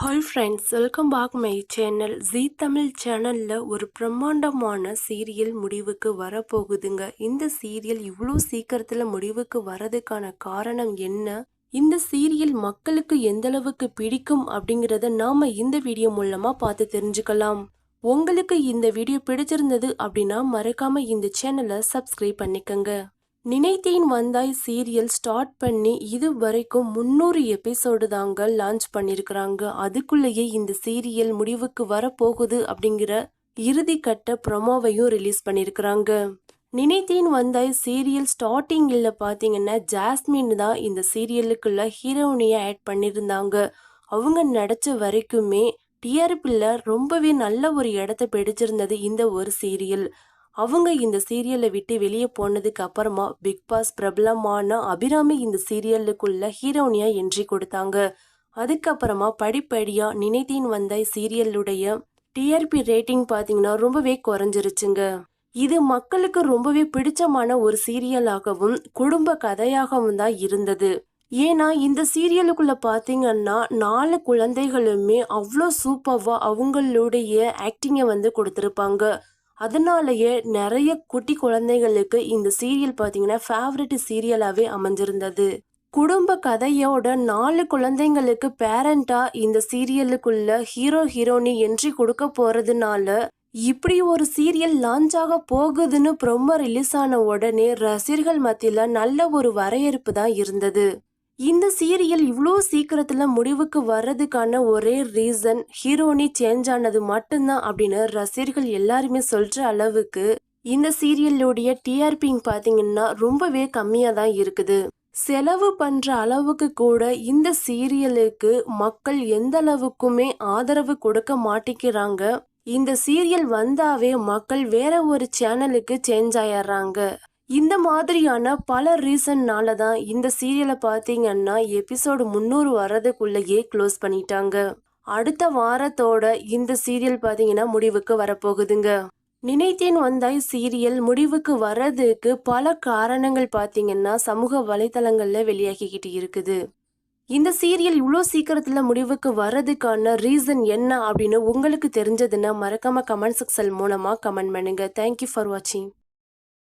Hi friends welcome back my channel Zee Tamil சேனலில் ஒரு பிரம்மாண்டமான சீரியல் முடிவுக்கு வரப்போகுதுங்க. இந்த சீரியல் இவ்வளோ சீக்கிரத்தில் முடிவுக்கு வரதுக்கான காரணம் என்ன? இந்த சீரியல் மக்களுக்கு எந்தளவுக்கு பிடிக்கும் அப்படிங்கிறத நாம் இந்த வீடியோ மூலமாக பார்த்து தெரிஞ்சுக்கலாம். உங்களுக்கு இந்த வீடியோ பிடிச்சிருந்தது அப்படின்னா மறக்காமல் இந்த சேனலை சப்ஸ்கிரைப் பண்ணிக்கங்க. நினைத்தேன் வந்தாய் சீரியல் ஸ்டார்ட் பண்ணி இது வரைக்கும் முந்நூறு எபிசோடு தாங்க லான்ச் பண்ணியிருக்கிறாங்க அதுக்குள்ளேயே இந்த சீரியல் முடிவுக்கு வரப்போகுது அப்படிங்கிற இறுதி கட்ட ப்ரொமோவையும் ரிலீஸ் பண்ணியிருக்கிறாங்க நினைத்தேன் வந்தாய் சீரியல் ஸ்டார்டிங்கில் பார்த்தீங்கன்னா ஜாஸ்மின் தான் இந்த சீரியலுக்குள்ள ஹீரோனியை ஆட் பண்ணியிருந்தாங்க அவங்க நடித்த வரைக்குமே டிஆர்பியில் ரொம்பவே நல்ல ஒரு இடத்த பிடிச்சிருந்தது இந்த ஒரு சீரியல். அவங்க இந்த சீரியலை விட்டு வெளியே போனதுக்கு அப்புறமா பிக் பாஸ் பிரபலமான அபிராமி இந்த சீரியலுக்குள்ள ஹீரோனியா என்ட்ரி கொடுத்தாங்க. அதுக்கப்புறமா படிப்படியா நினைத்தின் வந்த சீரியலுடைய டிஆர்பி ரேட்டிங் பார்த்தீங்கன்னா ரொம்பவே குறைஞ்சிருச்சுங்க. இது மக்களுக்கு ரொம்பவே பிடிச்சமான ஒரு சீரியலாகவும் குடும்ப கதையாகவும் தான் இருந்தது. ஏன்னா இந்த சீரியலுக்குள்ள பார்த்தீங்கன்னா நாலு குழந்தைகளுமே அவ்வளோ சூப்பர்வா அவங்களுடைய ஆக்டிங்கை வந்து கொடுத்துருப்பாங்க. அதனாலேயே நிறைய குட்டி குழந்தைகளுக்கு இந்த சீரியல் பார்த்தீங்கன்னா ஃபேவரட் சீரியலாகவே அமைஞ்சிருந்தது. குடும்ப கதையோட நாலு குழந்தைங்களுக்கு பேரண்டா இந்த சீரியலுக்குள்ள ஹீரோ ஹீரோனி என்ட்ரி கொடுக்க போறதுனால இப்படி ஒரு சீரியல் லான்ச் ஆக போகுதுன்னு ப்ரொமோ ரிலீஸ் ஆன உடனே ரசிகர்கள் மத்தியில நல்ல ஒரு வரவேற்பு தான் இருந்தது. இந்த சீரியல் இவ்வளோ சீக்கிரத்தில் முடிவுக்கு வர்றதுக்கான ஒரே ரீசன் ஹீரோனி சேஞ்ச் ஆனது மட்டும்தான் அப்படின்னு ரசிகர்கள் எல்லாருமே சொல்கிற அளவுக்கு இந்த சீரியலுடைய டிஆர்பிங் பார்த்தீங்கன்னா ரொம்பவே கம்மியாக தான் இருக்குது. செலவு பண்ணுற அளவுக்கு கூட இந்த சீரியலுக்கு மக்கள் எந்த அளவுக்குமே ஆதரவு கொடுக்க மாட்டேங்கிறாங்க. இந்த சீரியல் வந்தாவே மக்கள் வேற ஒரு சேனலுக்கு சேஞ்ச் ஆயிடுறாங்க. இந்த மாதிரியான பல ரீசன்னால தான் இந்த சீரியலை பார்த்தீங்கன்னா எபிசோடு முந்நூறு வர்றதுக்குள்ளேயே க்ளோஸ் பண்ணிட்டாங்க. அடுத்த வாரத்தோட இந்த சீரியல் பார்த்தீங்கன்னா முடிவுக்கு வரப்போகுதுங்க. நினைத்தேன் வந்தாய் சீரியல் முடிவுக்கு வர்றதுக்கு பல காரணங்கள் பார்த்தீங்கன்னா சமூக வலைதளங்களில் வெளியாகிக்கிட்டு இருக்குது. இந்த சீரியல் இவ்வளோ சீக்கிரத்தில் முடிவுக்கு வர்றதுக்கான ரீசன் என்ன அப்படின்னு உங்களுக்கு தெரிஞ்சதுன்னா மறக்காமல் கமெண்ட் செக்ஷன் மூலமாக கமெண்ட் பண்ணுங்கள் தேங்க்யூ ஃபார் வாட்சிங்